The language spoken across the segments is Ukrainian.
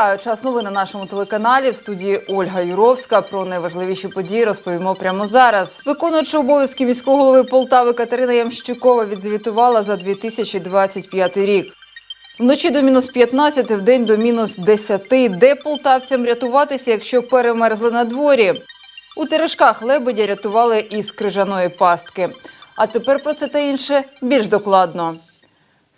Вітаю! Час новин на нашому телеканалі в студії Ольга Юровська. Про найважливіші події розповімо прямо зараз. Виконуючи обов'язки міського голови Полтави Катерина Ямщикова відзвітувала за 2025 рік. Вночі до мінус 15, в день до мінус 10. Де полтавцям рятуватися, якщо перемерзли на дворі? У Терешках лебедя рятували із крижаної пастки. А тепер про це та інше більш докладно.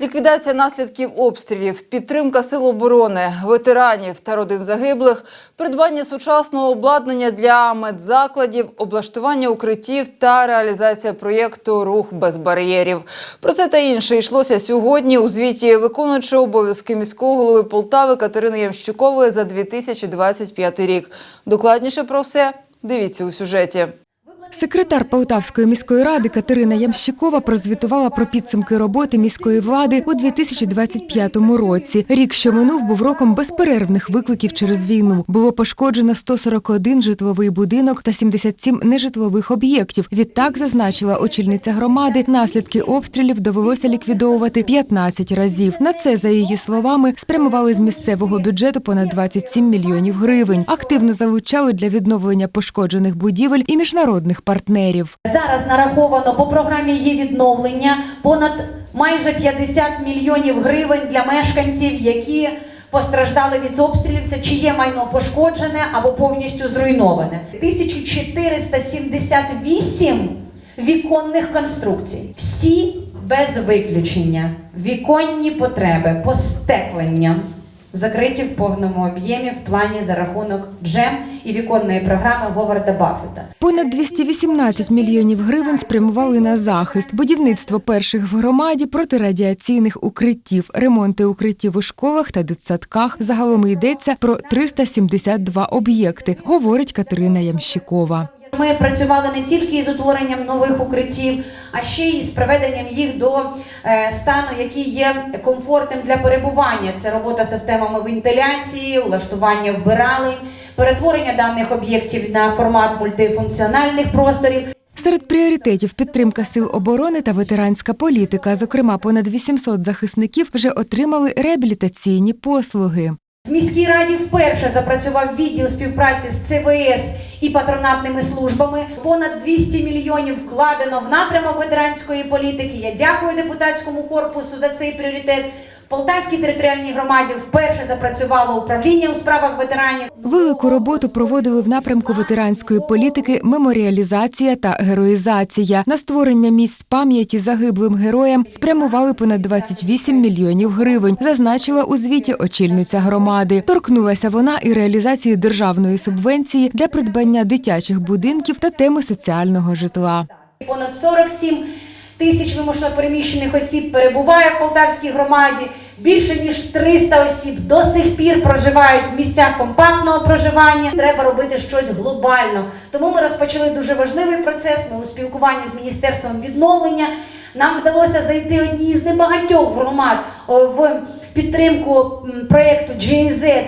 Ліквідація наслідків обстрілів, підтримка сил оборони, ветеранів та родин загиблих, придбання сучасного обладнання для медзакладів, облаштування укриттів та реалізація проєкту Рух без бар'єрів. Про це та інше йшлося сьогодні у звіті виконуючого обов'язки міського голови Полтави Катерини Ямщикової за 2025 рік. Докладніше про все дивіться у сюжеті. Секретар Полтавської міської ради Катерина Ямщикова прозвітувала про підсумки роботи міської влади у 2025 році. Рік, що минув, був роком безперервних викликів через війну. Було пошкоджено 141 житловий будинок та 77 нежитлових об'єктів. Відтак зазначила очільниця громади, наслідки обстрілів довелося ліквідовувати 15 разів. На це, за її словами, спрямували з місцевого бюджету понад 27 мільйонів гривень. Активно залучали для відновлення пошкоджених будівель і міжнародних партнерів. Зараз нараховано по програмі є відновлення понад майже 50 мільйонів гривень для мешканців, які постраждали від обстрілів. Це чиє майно пошкоджене або повністю зруйноване. 1478 віконних конструкцій. Всі без виключення. Віконні потреби, постеклення. Закриті в повному об'ємі в плані за рахунок джем і віконної програми Говарда Баффета. Понад 218 мільйонів гривень спрямували на захист, будівництво перших в громаді протирадіаційних укриттів, ремонти укриттів у школах та дитсадках. Загалом йдеться про 372 об'єкти, говорить Катерина Ямщикова. Ми працювали не тільки із утворенням нових укриттів, а ще й з приведенням їх до е, стану, який є комфортним для перебування. Це робота системами вентиляції, улаштування вбиралень, перетворення даних об'єктів на формат мультифункціональних просторів. Серед пріоритетів підтримка сил оборони та ветеранська політика. Зокрема, понад 800 захисників вже отримали реабілітаційні послуги. В міській раді вперше запрацював відділ співпраці з ЦВС і патронатними службами. Понад 200 мільйонів вкладено в напрямок ветеранської політики. Я дякую депутатському корпусу за цей пріоритет. Полтавській територіальній громаді вперше запрацювало управління у справах ветеранів. Велику роботу проводили в напрямку ветеранської політики меморіалізація та героїзація. На створення місць пам'яті загиблим героям спрямували понад 28 мільйонів гривень, зазначила у звіті очільниця громади. Торкнулася вона і реалізації державної субвенції для придбання дитячих будинків та теми соціального житла. Понад 47 тисяч вимушено переміщених осіб перебуває в Полтавській громаді. Більше ніж 300 осіб до сих пір проживають в місцях компактного проживання. Треба робити щось глобально. Тому ми розпочали дуже важливий процес. Ми у спілкуванні з міністерством відновлення. Нам вдалося зайти одній з небагатьох громад в підтримку проєкту GIZ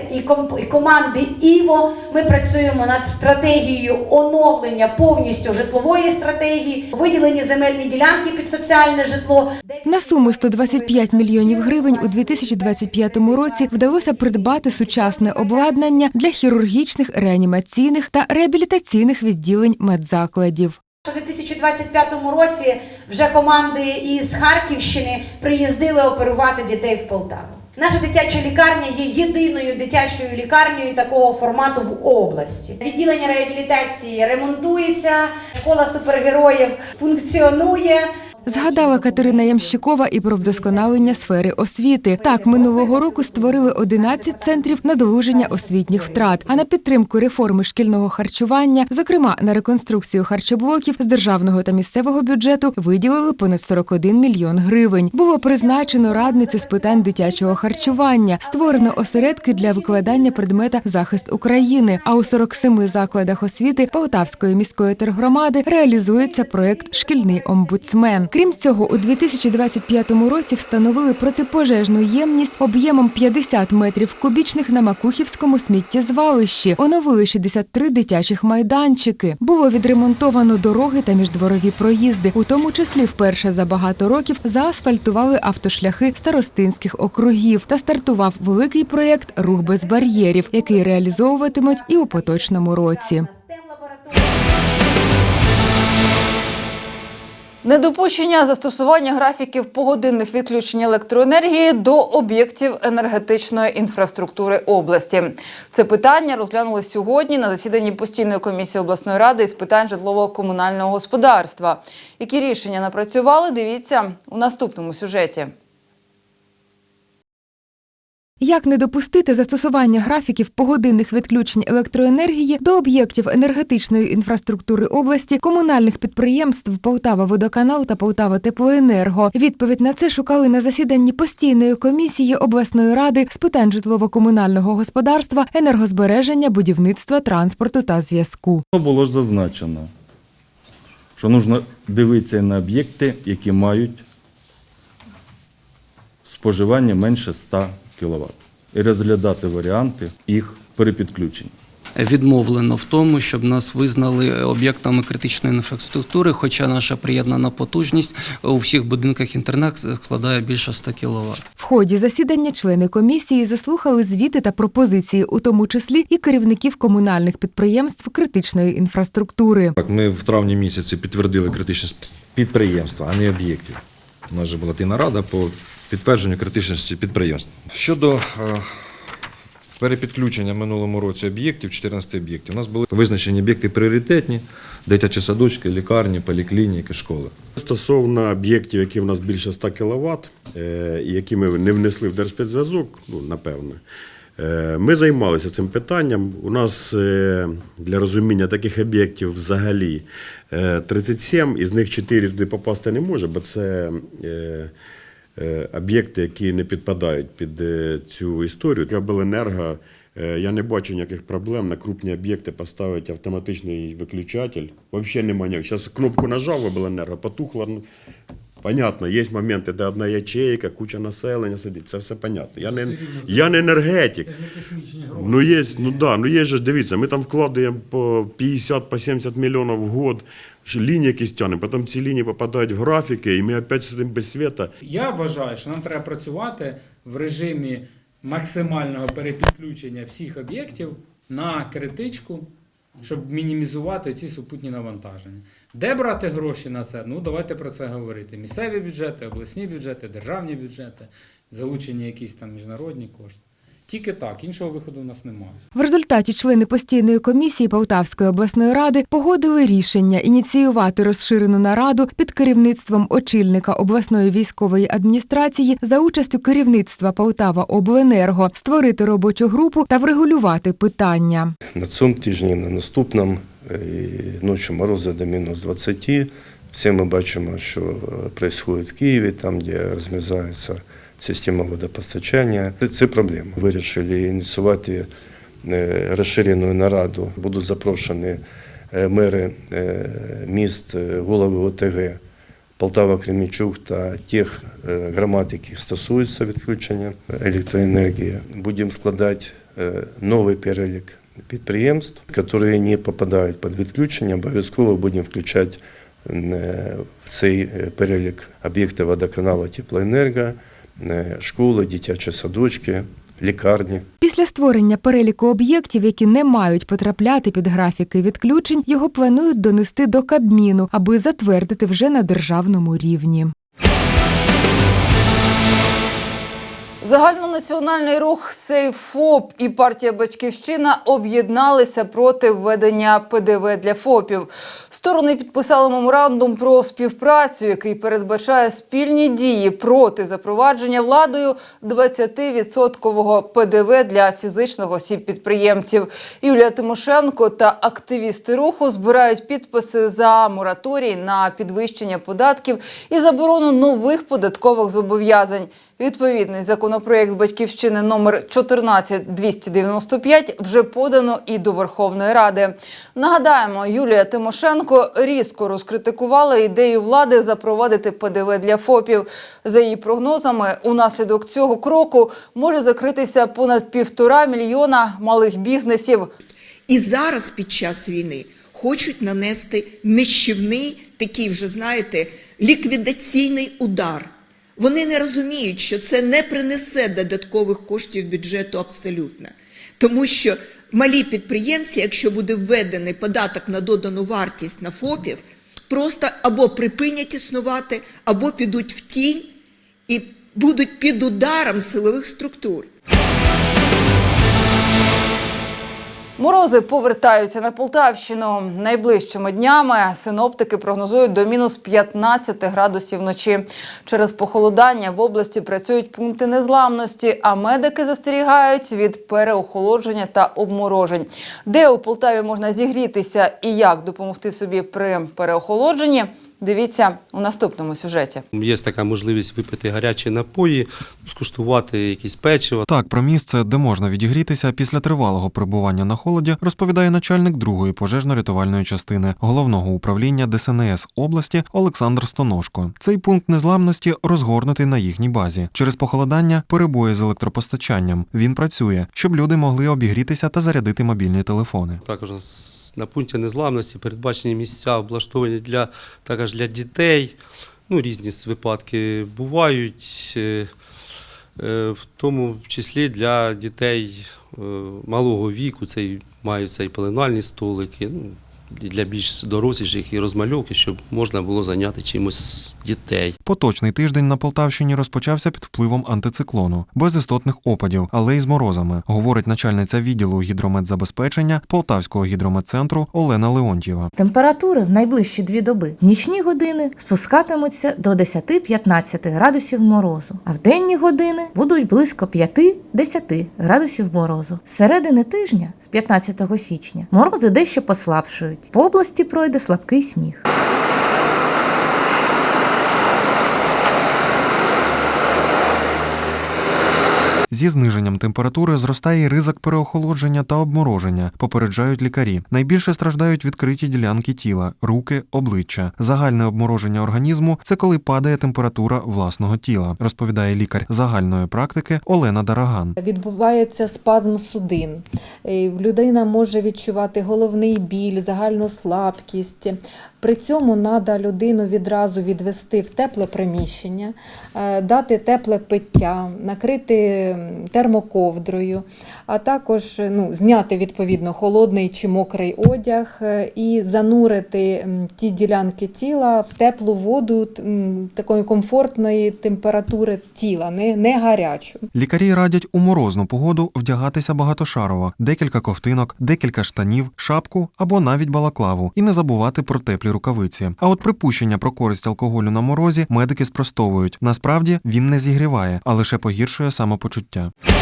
і команди Іво. Ми працюємо над стратегією оновлення повністю житлової стратегії, виділені земельні ділянки під соціальне житло. На суму 125 мільйонів гривень у 2025 році вдалося придбати сучасне обладнання для хірургічних, реанімаційних та реабілітаційних відділень медзакладів. У 2025 році вже команди із Харківщини приїздили оперувати дітей в Полтаву. Наша дитяча лікарня є єдиною дитячою лікарнею такого формату в області. Відділення реабілітації ремонтується, школа супергероїв функціонує. Згадала Катерина Ямщикова і про вдосконалення сфери освіти. Так, минулого року створили 11 центрів надолуження освітніх втрат. А на підтримку реформи шкільного харчування, зокрема на реконструкцію харчоблоків з державного та місцевого бюджету, виділили понад 41 мільйон гривень. Було призначено радницю з питань дитячого харчування, створено осередки для викладання предмета захист України. А у 47 закладах освіти Полтавської міської тергромади реалізується проект Шкільний омбудсмен. Крім цього, у 2025 році встановили протипожежну ємність об'ємом 50 метрів кубічних на Макухівському сміттєзвалищі. Оновили 63 дитячих майданчики. Було відремонтовано дороги та міждворові проїзди. У тому числі вперше за багато років заасфальтували автошляхи старостинських округів та стартував великий проєкт Рух без бар'єрів, який реалізовуватимуть і у поточному році. Недопущення застосування графіків погодинних відключень електроенергії до об'єктів енергетичної інфраструктури області. Це питання розглянули сьогодні на засіданні постійної комісії обласної ради з питань житлово-комунального господарства. Які рішення напрацювали? Дивіться у наступному сюжеті. Як не допустити застосування графіків погодинних відключень електроенергії до об'єктів енергетичної інфраструктури області, комунальних підприємств Полтава Водоканал та Полтава Теплоенерго? Відповідь на це шукали на засіданні постійної комісії обласної ради з питань житлово-комунального господарства, енергозбереження, будівництва, транспорту та зв'язку. Було ж зазначено, що потрібно дивитися на об'єкти, які мають споживання менше 100 кВт. І розглядати варіанти їх перепідключень. відмовлено в тому, щоб нас визнали об'єктами критичної інфраструктури, хоча наша приєднана потужність у всіх будинках інтернет складає більше 100 кВт. В ході засідання члени комісії заслухали звіти та пропозиції, у тому числі і керівників комунальних підприємств критичної інфраструктури. Так, ми в травні місяці підтвердили критичність підприємства, а не об'єктів. У нас же була ті нарада по підтвердженню критичності підприємств. Щодо е, перепідключення в минулому році об'єктів, 14 об'єктів, у нас були визначені об'єкти пріоритетні, дитячі садочки, лікарні, поліклініки, школи. Стосовно об'єктів, які в нас більше 100 кВт, і які ми не внесли в Держспецзв'язок, ну, напевно, е, ми займалися цим питанням. У нас е, для розуміння таких об'єктів взагалі е, 37, із них 4 туди попасти не може, бо це е, е, об'єкти, які не підпадають під е, цю історію. Кабеленерго, е, я не бачу ніяких проблем на крупні об'єкти поставити автоматичний виключатель. Взагалі немає ніяких. Зараз кнопку нажав обленерго, потухло. ну, Понятно, є моменти, де одна ячейка, куча населення сидить. Це все понятно. Я не, я не енергетик. Ну є, ну да, ну є же, дивіться, ми там вкладаємо по 50 по 70 мільйонів в год, лінії якісь тягнемо, потім ці лінії попадають в графіки, і ми опять сидимо без світа. Я вважаю, що нам треба працювати в режимі максимального перепідключення всіх об'єктів на критичку, щоб мінімізувати ці супутні навантаження. Де брати гроші на це? Ну, давайте про це говорити. Місцеві бюджети, обласні бюджети, державні бюджети, залучені якісь там міжнародні кошти. Тільки так, іншого виходу у нас немає. В результаті члени постійної комісії Полтавської обласної ради погодили рішення ініціювати розширену нараду під керівництвом очільника обласної військової адміністрації за участю керівництва Полтава Обленерго, створити робочу групу та врегулювати питання. На цьому тижні, на наступному, е, і ночі морози до мінус 20. Всі ми бачимо, що відбувається в Києві, там, де розмерзається система водопостачання. Це- проблема. Вирішили ініціювати е, розширену нараду. Будуть запрошені е, мери е, міст, голови ОТГ Полтава, Кремічук та тих громад, яких стосується відключення електроенергії. Будемо складати новий перелік підприємств, які не попадають під відключення. Обов'язково будемо включати в цей перелік об'єкти водоканалу теплоенерго, школи, дитячі садочки, лікарні. Після створення переліку об'єктів, які не мають потрапляти під графіки відключень, його планують донести до Кабміну, аби затвердити вже на державному рівні. Загальнонаціональний рух «Сейфоп» і партія Батьківщина об'єдналися проти введення ПДВ для ФОПів. Сторони підписали меморандум про співпрацю, який передбачає спільні дії проти запровадження владою 20-відсоткового ПДВ для фізичних осіб-підприємців. Юлія Тимошенко та активісти руху збирають підписи за мораторій на підвищення податків і заборону нових податкових зобов'язань. Відповідний законопроєкт батьківщини номер 14295 вже подано і до Верховної Ради. Нагадаємо, Юлія Тимошенко різко розкритикувала ідею влади запровадити ПДВ для ФОПів. За її прогнозами, унаслідок цього кроку може закритися понад півтора мільйона малих бізнесів. І зараз під час війни хочуть нанести нищівний, такий вже знаєте, ліквідаційний удар. Вони не розуміють, що це не принесе додаткових коштів бюджету абсолютно. Тому що малі підприємці, якщо буде введений податок на додану вартість на ФОПів, просто або припинять існувати, або підуть в тінь і будуть під ударом силових структур. Морози повертаються на Полтавщину. Найближчими днями синоптики прогнозують до мінус 15 градусів вночі. Через похолодання в області працюють пункти незламності, а медики застерігають від переохолодження та обморожень. Де у Полтаві можна зігрітися і як допомогти собі при переохолодженні? Дивіться у наступному сюжеті. Є така можливість випити гарячі напої, скуштувати якісь печиво. Так, про місце, де можна відігрітися після тривалого перебування на холоді, розповідає начальник другої пожежно-рятувальної частини головного управління ДСНС області Олександр Стоношко. Цей пункт незламності розгорнутий на їхній базі. Через похолодання перебої з електропостачанням. Він працює, щоб люди могли обігрітися та зарядити мобільні телефони. Також на пункті незламності передбачені місця облаштовані для також для дітей. Ну, різні випадки бувають, е, е, в тому числі для дітей е, малого віку. Це мають маються і столики, ну, і для більш доросліших і розмальовки, щоб можна було зайняти чимось дітей. Поточний тиждень на Полтавщині розпочався під впливом антициклону, без істотних опадів, але й з морозами, говорить начальниця відділу гідрометзабезпечення Полтавського гідрометцентру Олена Леонтьєва. Температури в найближчі дві доби в нічні години спускатимуться до 10-15 градусів морозу, а в денні години будуть близько 5-10 градусів морозу. З середини тижня, з 15 січня, морози дещо послабшують. По області пройде слабкий сніг. Зі зниженням температури зростає ризик переохолодження та обмороження, попереджають лікарі. Найбільше страждають відкриті ділянки тіла, руки, обличчя. Загальне обмороження організму це коли падає температура власного тіла, розповідає лікар загальної практики Олена Дараган. Відбувається спазм судин. Е, Людина може відчувати головний біль, загальну слабкість. При цьому треба людину відразу відвести в тепле приміщення, е, дати тепле пиття, накрити термоковдрою, а також ну, зняти відповідно холодний чи мокрий одяг е, і занурити ті ділянки тіла в теплу воду такої комфортної температури тіла, не, не гарячу. Лікарі радять у морозну погоду вдягатися багатошарово, декілька ковтинок, декілька штанів, шапку або навіть балаклаву, і не забувати про теплі рукавиці. А от припущення про користь алкоголю на морозі медики спростовують. Насправді він не зігріває, а лише погіршує самопочуття. життя.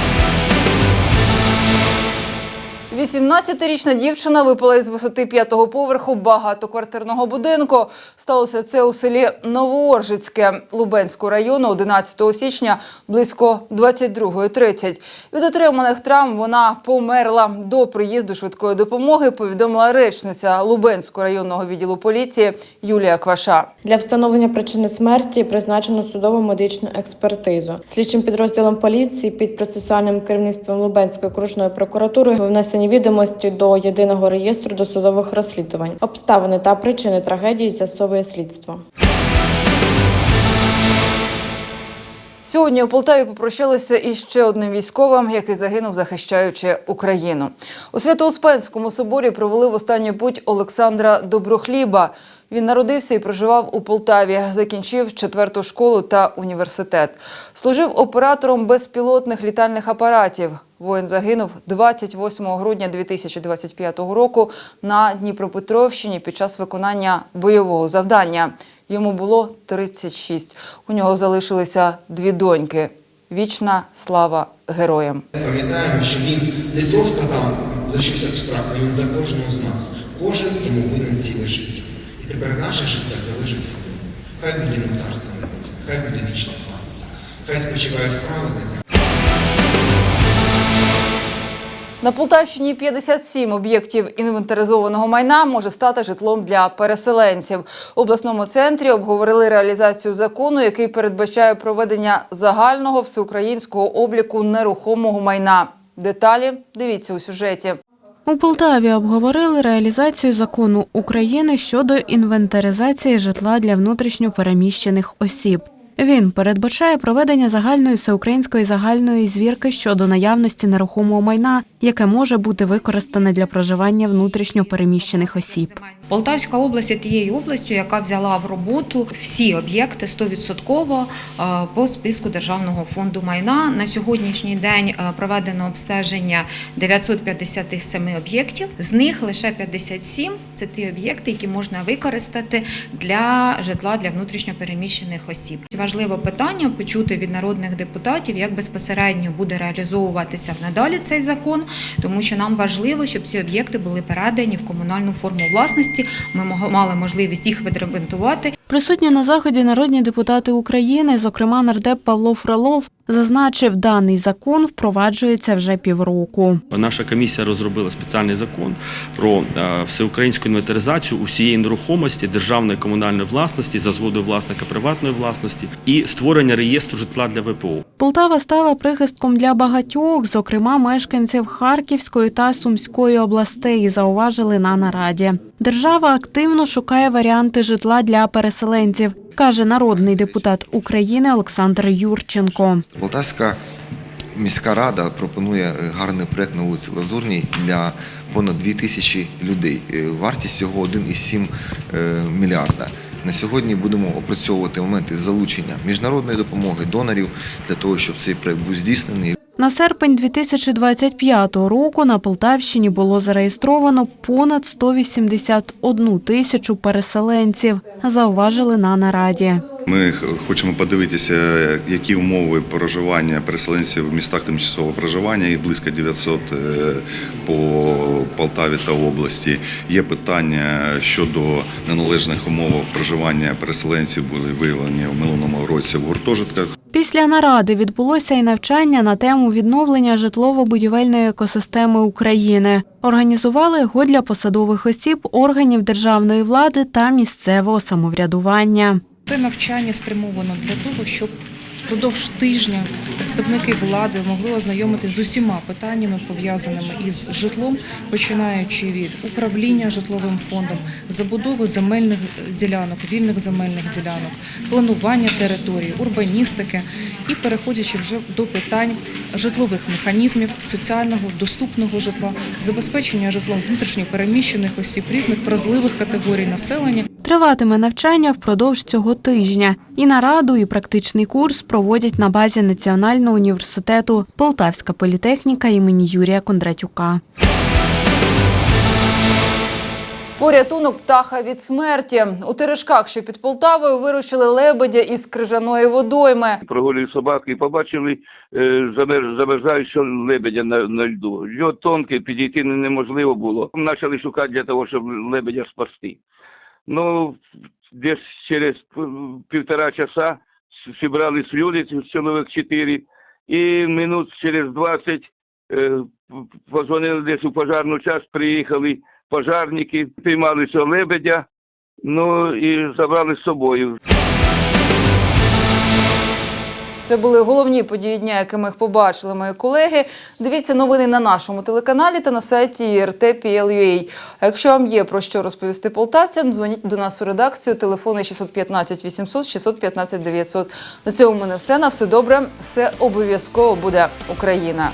18-річна дівчина випала із висоти п'ятого поверху багатоквартирного будинку. Сталося це у селі Новооржицьке Лубенського району 11 січня близько 22.30. Від отриманих травм вона померла до приїзду швидкої допомоги. Повідомила речниця Лубенського районного відділу поліції Юлія Кваша. Для встановлення причини смерті призначено судово медичну експертизу. Слідчим підрозділом поліції під процесуальним керівництвом Лубенської окружної прокуратури внесені відомості до єдиного реєстру досудових розслідувань. Обставини та причини трагедії з'ясовує слідство. Сьогодні у Полтаві попрощалися із ще одним військовим, який загинув, захищаючи Україну. У Свято-Успенському соборі провели в останню путь Олександра Доброхліба. Він народився і проживав у Полтаві, закінчив четверту школу та університет. Служив оператором безпілотних літальних апаратів. Воїн загинув 28 грудня 2025 року на Дніпропетровщині під час виконання бойового завдання. Йому було 36. У нього залишилися дві доньки. Вічна слава героям. Пам'ятаємо, що він не просто там за щось абстрактне, він за кожного з нас. Кожен йому винен ціле життя. І тепер наше життя залежить від нього. Хай буде йому царство небесне, хай буде вічна пам'ять. Хай спочиває справедника. На Полтавщині 57 об'єктів інвентаризованого майна може стати житлом для переселенців. В обласному центрі обговорили реалізацію закону, який передбачає проведення загального всеукраїнського обліку нерухомого майна. Деталі дивіться у сюжеті. У Полтаві обговорили реалізацію закону України щодо інвентаризації житла для внутрішньо переміщених осіб. Він передбачає проведення загальної всеукраїнської загальної звірки щодо наявності нерухомого майна, яке може бути використане для проживання внутрішньо переміщених осіб. Полтавська область є тією областю, яка взяла в роботу всі об'єкти 100% е, по списку Державного фонду майна. На сьогоднішній день е, проведено обстеження 957 об'єктів. З них лише 57 – це ті об'єкти, які можна використати для житла для внутрішньопереміщених осіб. Важливе питання почути від народних депутатів, як безпосередньо буде реалізовуватися надалі цей закон, тому що нам важливо, щоб ці об'єкти були передані в комунальну форму власності. Ми мали можливість їх відремонтувати. Присутні на заході народні депутати України, зокрема нардеп Павло Фролов, зазначив, даний закон впроваджується вже півроку. Наша комісія розробила спеціальний закон про е, всеукраїнську інвентаризацію усієї нерухомості державної комунальної власності за згодою власника приватної власності і створення реєстру житла для ВПО. Полтава стала прихистком для багатьох, зокрема мешканців Харківської та Сумської областей, зауважили на нараді. Держава активно шукає варіанти житла для переселенців, каже народний депутат України Олександр Юрченко. Полтавська міська рада пропонує е, гарний проект на вулиці Лазурній для понад 2 тисячі людей. Е, Вартість його 1,7 е, мільярда. На сьогодні будемо опрацьовувати моменти залучення міжнародної допомоги, донорів для того, щоб цей проект був здійснений. На серпень 2025 року на Полтавщині було зареєстровано понад 181 тисячу переселенців, зауважили на нараді. Ми хочемо подивитися, які умови проживання переселенців в містах тимчасового проживання, їх близько 900 е, по Полтаві та області. Є питання щодо неналежних умов проживання переселенців, були виявлені в минулому році в гуртожитках. Після наради відбулося і навчання на тему відновлення житлово-будівельної екосистеми України. Організували його для посадових осіб органів державної влади та місцевого самоврядування. Це навчання спрямовано для того, щоб впродовж тижня представники влади могли ознайомитися з усіма питаннями, пов'язаними із житлом, починаючи від управління житловим фондом, забудови земельних ділянок, вільних земельних ділянок, планування території, урбаністики і переходячи вже до питань житлових механізмів, соціального доступного житла, забезпечення житлом внутрішньо переміщених осіб, різних вразливих категорій населення. Триватиме навчання впродовж цього тижня. І нараду, і практичний курс проводять на базі Національного університету Полтавська політехніка імені Юрія Кондратюка. Порятунок птаха від смерті. У Терешках, що під Полтавою, виручили лебедя із крижаної водойми. прогулюють собаки і побачили е, замер- замерзаючого лебедя на, на льду. Льод тонкий, підійти неможливо було. Почали шукати для того, щоб лебедя спасти. Ну, десь через півтора часа с- зібрались люди, чоловік чотири, і минут через 20 е, позвонили десь у пожарну час, приїхали пожарники, піймали цього лебедя, ну і забрали з собою. Це були головні події дня, якими їх побачили мої колеги. Дивіться новини на нашому телеканалі та на сайті RT.PL.UA. А якщо вам є про що розповісти полтавцям, дзвоніть до нас у редакцію. Телефони 615 800 615 900. На цьому мене все. На все добре. Все обов'язково буде Україна.